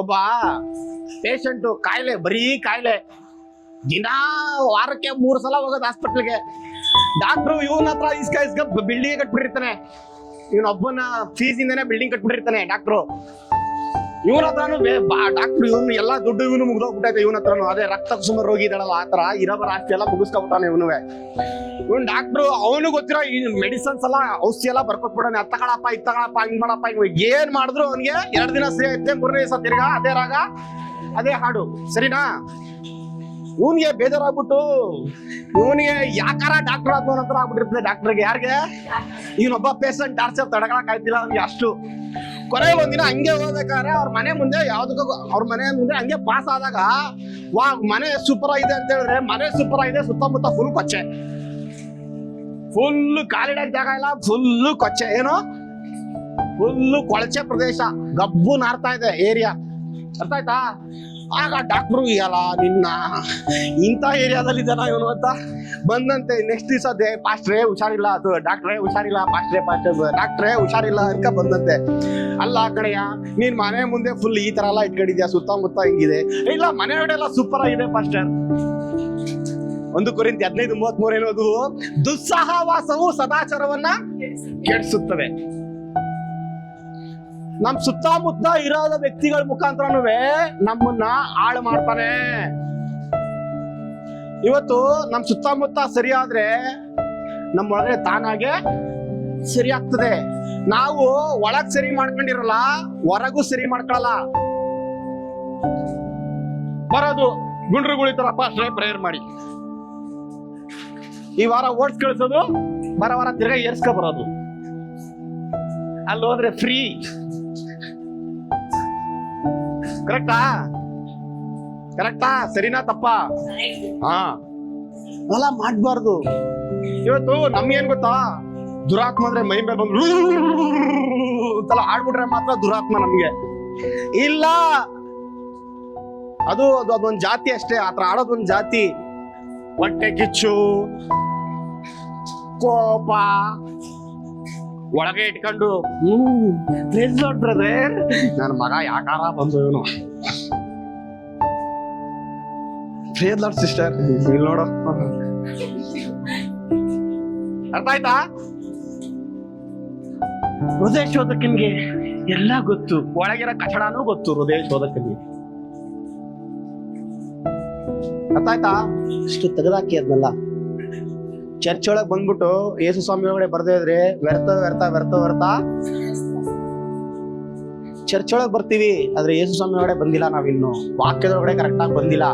ಒಬ್ಬ ಪೇಷಂಟು ಕಾಯಿಲೆ, ಬರೀ ಕಾಯಿಲೆ. ದಿನ ವಾರಕ್ಕೆ ಮೂರು ಸಲ ಹೋಗೋದು ಹಾಸ್ಪಿಟ್ಲ್ಗೆ ಡಾಕ್ಟ್ರು ಇವನ ಹತ್ರ ಇಸ್ಕ ಇಸ್ಕ ಬಿಲ್ಡಿಂಗ್ ಕಟ್ಬಿಟ್ಟಿರ್ತಾನೆ. ಇವನೊಬ್ಬನ ಫೀಸಿಂದನೇ ಬಿಲ್ಡಿಂಗ್ ಕಟ್ಬಿಟ್ಟಿರ್ತಾನೆ ಡಾಕ್ಟ್ರು ಇವನ ಹತ್ರನು ಡಾಕ್ಟರ್ ಇವನು ಎಲ್ಲಾ ದುಡ್ಡು ಇವನು ಮುಗ್ದೋಗ್ಬಿಟ್ಟೈತೆ ಇವನ ಹತ್ರನು. ಅದೇ ರಕ್ತ ಸುಮಾರು ರೋಗಿ ಇದ್ದಾಳಲ್ಲ ಆ ತರ ಇರಬರ ಆಸ್ತಿ ಎಲ್ಲ ಮುಗಿಸ್ಕೊಬಿಟ್ಟಾನೆ ಇವನುವೆ. ಇವನ್ ಡಾಕ್ಟ್ರು ಅವನು ಗೊತ್ತಿರೋ ಈ ಮೆಡಿಸನ್ಸ್ ಎಲ್ಲ ಔಷಧಿ ಎಲ್ಲ ಬರ್ಕೊಟ್ಬಿಡೋನೆ. ಅದ್ ತಗೊಳಪ್ಪ ಇತ್ತ ತಗೊಳಪ್ಪ ಹಿಂಗ್ ಮಾಡಪ್ಪ ಹಿಂಗ್ ಏನ್ ಮಾಡಿದ್ರು ಅವನಿಗೆ ಎರಡ್ ದಿನ ಸರಿ ಐತೆ ಮೂರನೇ ದಿವಸ ತಿರ್ಗಾ ಅದೇ ರಾಗ ಅದೇ ಹಾಡು. ಸರಿನಾ? ಇವನ್ಗೆ ಬೇಜಾರಾಗ್ಬಿಟ್ಟು ಇವನಿಗೆ ಯಾಕಾರ ಡಾಕ್ಟರ್ ಆದ್ನೋ ಹತ್ರ ಆಗ್ಬಿಟ್ಟಿರ್ತದೆ ಡಾಕ್ಟರ್ಗೆ ಯಾರಿಗೆ? ಇವನೊಬ್ಬ ಪೇಷಂಟ್ ಟಾರ್ಚರ್ ತಡಗಳಕ್ ಆಯ್ತಿಲ್ಲ ಅವ್ನಿಗೆ ಅಷ್ಟು. ಕೊನೆ ಒಂದಿನ ಹಂಗೆ ಹೋಗ್ಬೇಕಾದ್ರೆ ಅವ್ರ ಮನೆ ಮುಂದೆ ಯಾವ್ದಕ್ಕೂ ಅವ್ರ ಮನೆ ಮುಂದೆ ಹಂಗೆ ಪಾಸ್ ಆದಾಗ, ವಾ, ಮನೆ ಸೂಪರ್ ಆಗಿದೆ ಅಂತ ಹೇಳಿದ್ರೆ ಮನೆ ಸೂಪರ್ ಆಗಿದೆ, ಸುತ್ತಮುತ್ತ ಫುಲ್ ಕೊಚ್ಚೆ. ಫುಲ್ ಕಾಲಿಡಕ್ ಜಾಗ ಇಲ್ಲ ಫುಲ್ ಕೊಚ್ಚೆ. ಏನು? ಫುಲ್ ಕೊಳಚೆ ಪ್ರದೇಶ. ಗಬ್ಬು ನಾರ್ತಾ ಇದೆ ಏರಿಯಾ ಅರ್ಥ ಆಯ್ತಾ? ಆಗ ಡಾಕ್ಟ್ರು ಅಲ್ಲ ನಿನ್ನ. ಇಂಥ ಏರಿಯಾದಲ್ಲಿ ಇದ್ದಾನ ಇವನು ಅಂತ? ಬಂದಂತೆ ನೆಕ್ಸ್ಟ್ ದಿವಸ ದೇ ಪಾಸ್ಟ್ರೇ ಹುಷಾರಿಲ್ಲ. ಅದು ಡಾಕ್ಟ್ರೇ ಹುಷಾರಿಲ್ಲ ಪಾಸ್ಟ್ರೇ ಪಾಸ್ಟ್ರೇ ಡಾಕ್ಟ್ರೇ ಹುಷಾರಿಲ್ಲ ಅಂತ ಬಂದಂತೆ. ಅಲ್ಲ ಆ ಕಡೆಯ? ನೀನ್ ಮನೆ ಮುಂದೆ ಫುಲ್ ಈ ತರ ಎಲ್ಲ ಇಟ್ಕೊಂಡಿದ್ಯಾ? ಸುತ್ತಮುತ್ತ ಹಿಂಗಿದೆ. ಇಲ್ಲ, ಮನೆ ಎಲ್ಲ ಸೂಪರ್ ಆಗಿದೆ ಪಾಸ್ಟರ್ ಒಂದು ಕುರಿತ ಹದಿನೈದು ಮೂವತ್ತ್ ಮೂರು ಏನೋದು ದುಸ್ಸಾಹವಾಸವು ಸದಾಚಾರವನ್ನ ಕೆಡಿಸುತ್ತದೆ ನಮ್ ಸುತ್ತಮುತ್ತ ಇರೋದ ವ್ಯಕ್ತಿಗಳ ಮುಖಾಂತರನೂ ನಮ್ಮನ್ನ ಹಾಳು ಮಾಡ್ತಾನೆ. ಇವತ್ತು ನಮ್ ಸುತ್ತಮುತ್ತ ಸರಿಯಾದ್ರೆ ನಮ್ಮೊಳಗೆ ತಾನಾಗೆ ಸರಿ ಆಗ್ತದೆ. ನಾವು ಒಳಗ್ ಸರಿ ಮಾಡ್ಕೊಂಡಿರಲ್ಲ ಹೊರಗೂ ಸರಿ ಮಾಡ್ಕೊಳಲ್ಲ. ಬರೋದು ಗುಂಡ್ರುಗಳಿತಾರಪ್ಪ ಪಾಸ್ಟ್ರೆ ಪ್ರೇಯರ್ ಮಾಡಿ. ಈ ವಾರ ಓಟ್ಸ್ ಕಳಿಸೋದು ಬರ ವಾರ ತಿರ್ಗಾ ಏರ್ಸ್ಕೊ ಬರೋದು. ಅಲ್ಲಿ ಹೋದ್ರೆ ಫ್ರೀ ಕರೆಕ್ಟಾ ಕರೆಕ್ಟಾ ಸರಿನಾ ತಪ್ಪ? ಹಾ. ಅಲ್ಲ ಮಾಡಬಾರ್ದು. ಇವತ್ತು ನಮ್ಗೇನ್ ಗೊತ್ತಾ? ದುರಾತ್ಮ ಅಂದ್ರೆ ಮೈ ಮೇಲೆ ಬಂದು ಅಂತೆಲ್ಲ ಆಡ್ಬಿಟ್ರೆ ಮಾತ್ರ ದುರಾತ್ಮ ನಮ್ಗೆ. ಇಲ್ಲ, ಅದು ಅದು ಅದೊಂದ್ ಜಾತಿ ಅಷ್ಟೇ ಆತರ ಆಡೋದೊಂದು ಜಾತಿ. ಹೊಟ್ಟೆ ಕಿಚ್ಚು, ಕೋಪ, ಒಳಗೆ ಇಟ್ಕೊಂಡು ಬ್ರದರ್ ನನ್ನ ಮಗ ಯಾಕಾರ ಬಂದು ಇವನು. ಸಿಸ್ಟರ್ ಇಲ್ಲಿ ನೋಡೋ. ಅರ್ಥ ಆಯ್ತಾ? ಹೃದಯ ಶೋಧಕನ್ಗೆ ಎಲ್ಲ ಗೊತ್ತು. ಒಳಗಿರೋ ಕಚಡನೂ ಗೊತ್ತು ಹೃದಯ ಶೋಧಕನ್ಗೆ. ಗೊತ್ತಾಯ್ತಾ? ಇಷ್ಟು ತೆಗೆದಾಕಿ ಅದನ್ನೆಲ್ಲ ಚರ್ಚ್ ಒಳಗೆ ಬಂದ್ಬಿಟ್ಟು ಯೇಸು ಸ್ವಾಮಿ ಒಳಗಡೆ ಬರ್ದೇ ಇದ್ರೆ ವ್ಯರ್ಥ ವ್ಯರ್ಥ ವ್ಯರ್ಥ ವ್ಯರ್ಥ. ಚರ್ಚ್ ಒಳಗೆ ಬರ್ತೀವಿ, ಆದ್ರೆ ಯೇಸು ಸ್ವಾಮಿ ಒಳಗಡೆ ಬಂದಿಲ್ಲ ನಾವಿನ್ನು. ವಾಕ್ಯದೊಳಗಡೆ ಕರೆಕ್ಟಾಗಿ ಬಂದಿಲ್ಲ.